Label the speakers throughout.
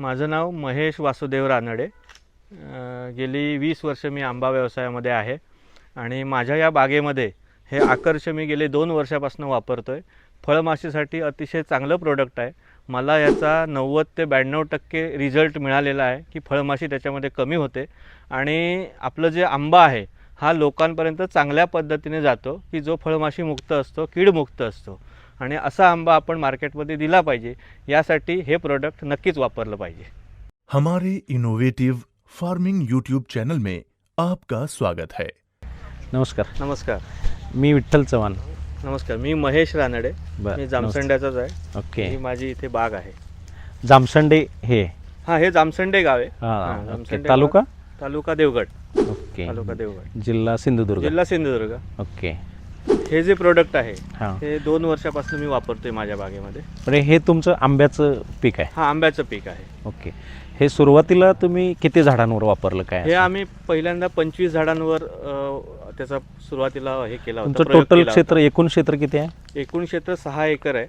Speaker 1: माझं नाव महेश वासुदेव रानडे. गेली वीस वर्ष मी आंबा व्यवसायामध्ये आहे आणि माझ्या या बागेमध्ये हे आकर्ष मी गेले दोन वर्षापासून वापरतो आहे फळमाशीसाठी अतिशय चांगलं प्रोडक्ट आहे. मला याचा नव्वद ते ब्याण्णव टक्के रिझल्ट मिळालेला आहे की फळमाशी त्याच्यामध्ये कमी होते. आणि आपलं जे आंबा आहे हा लोकांपर्यंत चांगल्या पद्धतीने जातो की जो फळमाशी मुक्त असतो कीडमुक्त असतो. आणि असा आंबा आपण मार्केटमध्ये दिला पाहिजे. यासाठी हे प्रोडक्ट नक्कीच वापरलं पाहिजे.
Speaker 2: हमारे इनोवेटिव फार्मिंग यूट्यूब चैनल में आपका स्वागत है।
Speaker 3: नमस्कार.
Speaker 1: नमस्कार.
Speaker 3: मी विठ्ठल चव्हाण.
Speaker 1: नमस्कार. मी महेश रानडे.
Speaker 3: बर
Speaker 1: मी जामसंड्याचाच आहे.
Speaker 3: ओके.
Speaker 1: ही माझी इथे बाग आहे.
Speaker 3: जामसंडे हे.
Speaker 1: हा हे जामसंडे गाव आहे.
Speaker 3: हा,
Speaker 1: हा,
Speaker 3: ओके.
Speaker 1: जामसंडे
Speaker 3: तालुका?
Speaker 1: तालुका देवगड.
Speaker 3: ओके.
Speaker 1: तालुका देवगड.
Speaker 3: जिल्हा सिंधुदुर्ग.
Speaker 1: जिल्हा सिंधुदुर्ग.
Speaker 3: ओके.
Speaker 1: हे जे प्रोडक्ट आहे
Speaker 3: हां.
Speaker 1: हे दोन वर्षापासून मी वापरतोय माझ्या बागेमध्ये.
Speaker 3: पण हे तुमचं आंब्याचं पीक आहे?
Speaker 1: हा आंब्याचं पीक आहे.
Speaker 3: ओके. हे सुरुवातीला तुम्ही किती झाडांवर वापरलं काय
Speaker 1: हे आम्ही पहिल्यांदा पंचवीस झाडांवर अ, त्याचा सुरुवातीला हे केला होता
Speaker 3: तुमचं
Speaker 1: प्रयोग
Speaker 3: टोटल
Speaker 1: केला
Speaker 3: क्षेत्र एकूण क्षेत्र किती आहे?
Speaker 1: होता. एकूण क्षेत्र सहा एकर आहे.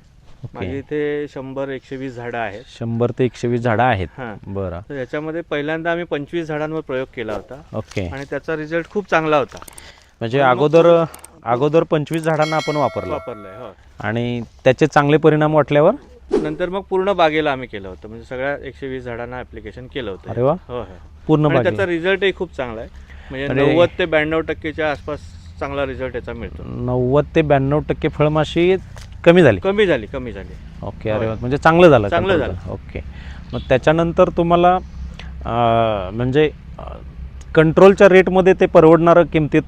Speaker 1: माझी
Speaker 3: ओके
Speaker 1: इथे शंभर एकशे वीस झाडं आहेत.
Speaker 3: शंभर ते एकशे वीस झाडं आहेत.
Speaker 1: हां.
Speaker 3: बरं.
Speaker 1: तर याच्यामध्ये पहिल्यांदा आम्ही पंचवीस झाडांवर प्रयोग केला होता.
Speaker 3: ओके.
Speaker 1: आणि त्याचा रिझल्ट खूप चांगला होता.
Speaker 3: म्हणजे अगोदर अगोदर पंचवीस झाडांना आपण वापरलं.
Speaker 1: वापरलाय हो.
Speaker 3: आणि त्याचे चांगले परिणाम वाटल्यावर?
Speaker 1: नंतर मग पूर्ण बागेला आम्ही केलं होतं. म्हणजे सगळ्या एकशे वीस झाडांना ऍप्लिकेशन केलं होतं.
Speaker 3: अरे वा.
Speaker 1: हो हो.
Speaker 3: पूर्ण
Speaker 1: आणि त्याचा रिझल्टही खूप चांगला आहे. म्हणजे
Speaker 3: अरे.
Speaker 1: नव्वद ते ब्याण्णव टक्केच्या आसपास चांगला रिझल्ट याचा मिळतो.
Speaker 3: नव्वद ते ब्याण्णव टक्के फळमाशी कमी झाली?
Speaker 1: कमी झाली कमी झाली.
Speaker 3: ओके अरे
Speaker 1: होय.
Speaker 3: वा. म्हणजे चांगलं झालं
Speaker 1: चांगलं
Speaker 3: control झालं. ओके. मग त्याच्यानंतर तुम्हाला अं, म्हणजे कंट्रोलच्या रेटमध्ये ते परवडणारं किमतीत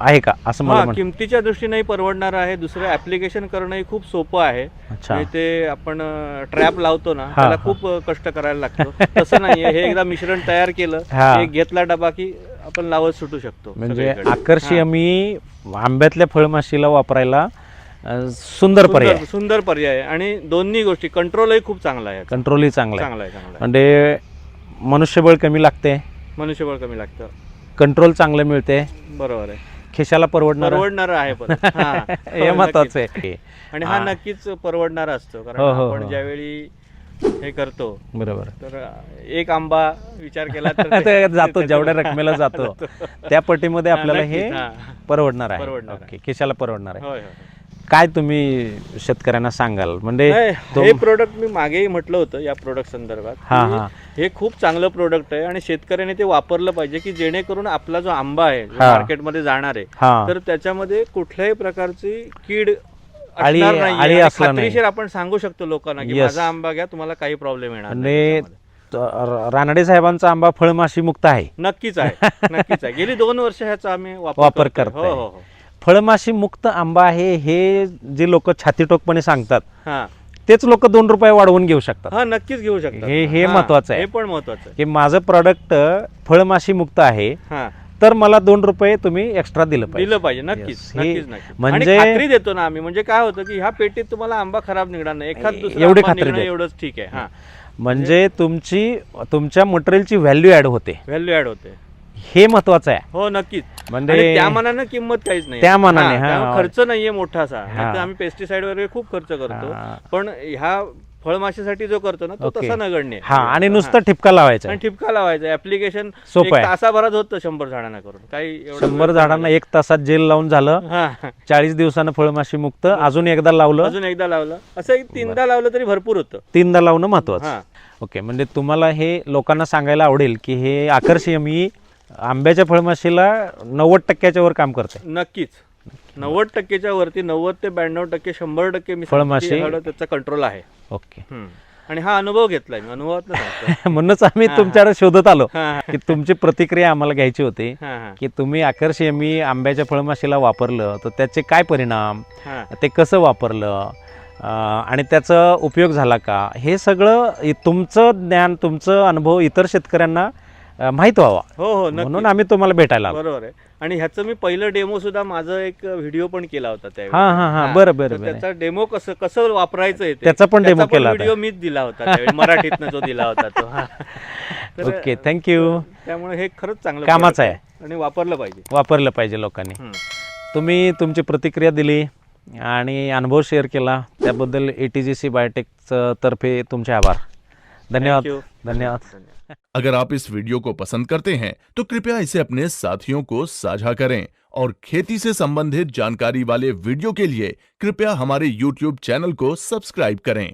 Speaker 3: आहे का? असं मला
Speaker 1: हा
Speaker 3: म्हण
Speaker 1: किमतीच्या दृष्टीनेही परवडणार आहे. दुसरं ऍप्लिकेशन करणंही खूप सोपं आहे.
Speaker 3: अच्छा.
Speaker 1: म्हणजे ते आपण ट्रॅप लावतो ना
Speaker 3: हा,
Speaker 1: त्याला
Speaker 3: हा.
Speaker 1: खूप अ, कष्ट करायला लागतं. तसं नाहीये. हे एकदा मिश्रण तयार केलं
Speaker 3: हा.
Speaker 1: एक घेतला डबा की आपण लावत सुटू शकतो
Speaker 3: म्हणजे
Speaker 1: सगळीकडे.
Speaker 3: आकर्षी
Speaker 1: हा.
Speaker 3: आम्ही आंब्यातल्या फळमाशीला वापरायला अं, सुंदर पर्याय
Speaker 1: सुंदर सुंदर पर्याय आहे. आणि दोन्ही गोष्टी कंट्रोलही खूप चांगला आहे याचा.
Speaker 3: कंट्रोलही चांगला आहे.
Speaker 1: चांगला आहे चांगला आहे.
Speaker 3: म्हणजे मनुष्यबळ कमी लागते.
Speaker 1: मनुष्यबळ कमी लागतं.
Speaker 3: कंट्रोल चांगलं मिळते.
Speaker 1: बरोबर आहे.
Speaker 3: खिशाला परवडणार?
Speaker 1: परवडणार आहे पण हा.
Speaker 3: हे महत्वाचं आहे.
Speaker 1: आणि हा. नक्कीच परवडणारा असतो कारण
Speaker 3: हो, हो,
Speaker 1: आपण
Speaker 3: हो.
Speaker 1: ज्यावेळी हे करतो
Speaker 3: बरोबर.
Speaker 1: तर एक आंबा विचार केला तर
Speaker 3: ते
Speaker 1: ते-
Speaker 3: जातो जेवढ्या रकमेला जातो. त्या पटीमध्ये आपल्याला हे
Speaker 1: नक्कीच, हा.
Speaker 3: परवडणार आहे.
Speaker 1: परवडणार
Speaker 3: ओके खिशाला परवडणार आहे.
Speaker 1: होय होय.
Speaker 3: काय तुम्ही शेतकऱ्यांना सांगाल म्हणजे
Speaker 1: नाही, हे प्रोडक्ट मी मागेही म्हटलं होतं या प्रोडक्ट संदर्भात
Speaker 3: हा,
Speaker 1: की
Speaker 3: हा.
Speaker 1: हे खूप चांगलं प्रोडक्ट आहे आणि शेतकऱ्याने ते वापरलं पाहिजे की जेणेकरून आपला जो आंबा आहे जो
Speaker 3: हा.
Speaker 1: मार्केटमध्ये जाणार आहे
Speaker 3: हा
Speaker 1: तर त्याच्यामध्ये कुठल्याही प्रकारची कीड नाहीये. आणि
Speaker 3: नाही.
Speaker 1: खात्रीशीर आपण सांगू शकतो लोकांना की
Speaker 3: Yes.
Speaker 1: माझा आंबा घ्या तुम्हाला काही प्रॉब्लेम येणार नाही
Speaker 3: आणि
Speaker 1: त्याच्यामध्ये.
Speaker 3: त- रानडे साहेबांचा आंबा फळमाशी मुक्त आहे
Speaker 1: नक्कीच आहे नक्कीच आहे गेली दोन वर्ष ह्याचा आम्ही वापर
Speaker 3: वापर
Speaker 1: करतोय.
Speaker 3: करताय.
Speaker 1: हो हो हो
Speaker 3: फळमाशी मुक्त आंबा आहे हे जे लोक छातीटोकपणे सांगतात
Speaker 1: हा.
Speaker 3: तेच लोक दोन रुपये वाढवून घेऊ शकतात.
Speaker 1: हा नक्कीच घेऊ शकता
Speaker 3: हे- हे महत्वाचं आहे.
Speaker 1: हे पण महत्वाचं
Speaker 3: की माझं प्रॉडक्ट फळमाशी मुक्त आहे.
Speaker 1: हा.
Speaker 3: तर मला दोन रुपये तुम्ही एक्स्ट्रा दिलं पाहिजे.
Speaker 1: दिलं पाहिजे नक्कीच
Speaker 3: म्हणजे-
Speaker 1: खात्री देतो ना आम्ही म्हणजे काय होतं की ह्या पेटीत तुम्हाला आंबा खराब निघणार नाही. एखाद
Speaker 3: एवढी खात्री.
Speaker 1: एवढंच ठीक आहे हा.
Speaker 3: म्हणजे तुमची तुमच्या मटेरियलची व्हॅल्यू ऍड होते.
Speaker 1: व्हॅल्यू ऍड होते.
Speaker 3: हे महत्वाचं आहे.
Speaker 1: हो नक्कीच.
Speaker 3: म्हणजे
Speaker 1: त्या मानानं किंमत काहीच नाही.
Speaker 3: त्या मानाने, हा.
Speaker 1: त्यामुळे खर्च नाहीये मोठासा.
Speaker 3: हा.
Speaker 1: नाहीतर आम्ही पेस्टिसाइड वगैरे खूप खर्च करतो.
Speaker 3: हा.
Speaker 1: पण ह्या फळमाशीसाठी जो करतो ना तो
Speaker 3: ओके.
Speaker 1: तसा नगण्य. आहे.
Speaker 3: हा आणि नुसतं ठिपका लावायचा.
Speaker 1: आणि ठिपका लावायचा. ऍप्लिकेशन
Speaker 3: सोपं आहे.
Speaker 1: तासाभरात होतं शंभर झाडांना करून. काही एवढं
Speaker 3: शंभर झाडांना एक तासात जेल लावून झालं.
Speaker 1: हा.
Speaker 3: चाळीस दिवसानं फळमाशी मुक्त. अजून एकदा लावलं.
Speaker 1: अजून एकदा लावलं. असं एक तीनदा लावलं तरी भरपूर होतं.
Speaker 3: तीनदा लावणं महत्वाचं.
Speaker 1: हा.
Speaker 3: ओके म्हणजे तुम्हाला हे लोकांना सांगायला आवडेल की हे आकर्षीय मी आंब्याच्या फळमाशीला नव्वद टक्क्याच्या वर काम करते
Speaker 1: नक्कीच. नव्वद टक्केच्या वरती नव्वद ते ब्याण्णव टक्के शंभर टक्के मी
Speaker 3: फळमाशी-
Speaker 1: सांगतो त्याचा कंट्रोल आहे.
Speaker 3: ओके.
Speaker 1: हम्म. आणि हा अनुभव घेतलाय मी अनुभवात
Speaker 3: म्हणूनच आम्ही तुमच्याकडे शोधत आलो. की तुमची प्रतिक्रिया आम्हाला घ्यायची होती की तुम्ही आकर्षीय मी आंब्याच्या फळमाशीला वापरलं तर त्याचे काय परिणाम. ते कसं वापरलं अं, आणि त्याचा उपयोग झाला का? हे सगळं इ- तुमचं ज्ञान तुमचं अनुभव इतर शेतकऱ्यांना माहीत व्हावा.
Speaker 1: हो हो नक्की.
Speaker 3: म्हणून आम्ही तुम्हाला भेटायला आलो.
Speaker 1: बरोबर आहे. आणि ह्याचं मी पहिलं डेमो सुद्धा माझं एक व्हिडिओ पण केला होता त्यावेळी.
Speaker 3: हा हा हा. बरं बरं
Speaker 1: तर
Speaker 3: बरं.
Speaker 1: त्याचा डेमो कसं कसं वापरायचं आहे ते.
Speaker 3: त्याचा पण demo केला होता.
Speaker 1: व्हिडिओ मीच दिला होता त्यावेळी मराठीतनं जो दिला होता तो. हा. तर
Speaker 3: ओके थँक्यू
Speaker 1: त्यामुळे हे खरंच चांगलं
Speaker 3: कामाचं
Speaker 1: product आणि वापरलं पाहिजे.
Speaker 3: वापरलं पाहिजे लोकांनी.
Speaker 1: हम्म.
Speaker 3: तुम्ही तुमची प्रतिक्रिया दिली आणि अनुभव शेअर केला. त्याबद्दल ए टी जी सी बायोटेकचं तर्फे तुमचे आभार. धन्यवाद.
Speaker 1: Thank you.
Speaker 3: धन्यवाद.
Speaker 1: धन्यवाद.
Speaker 2: अगर आप इस वीडियो को पसंद करते हैं तो कृपया इसे अपने साथियों को साझा करें। और खेती से संबंधित जानकारी वाले वीडियो के लिए कृपया हमारे YouTube चैनल को सब्सक्राइब करें।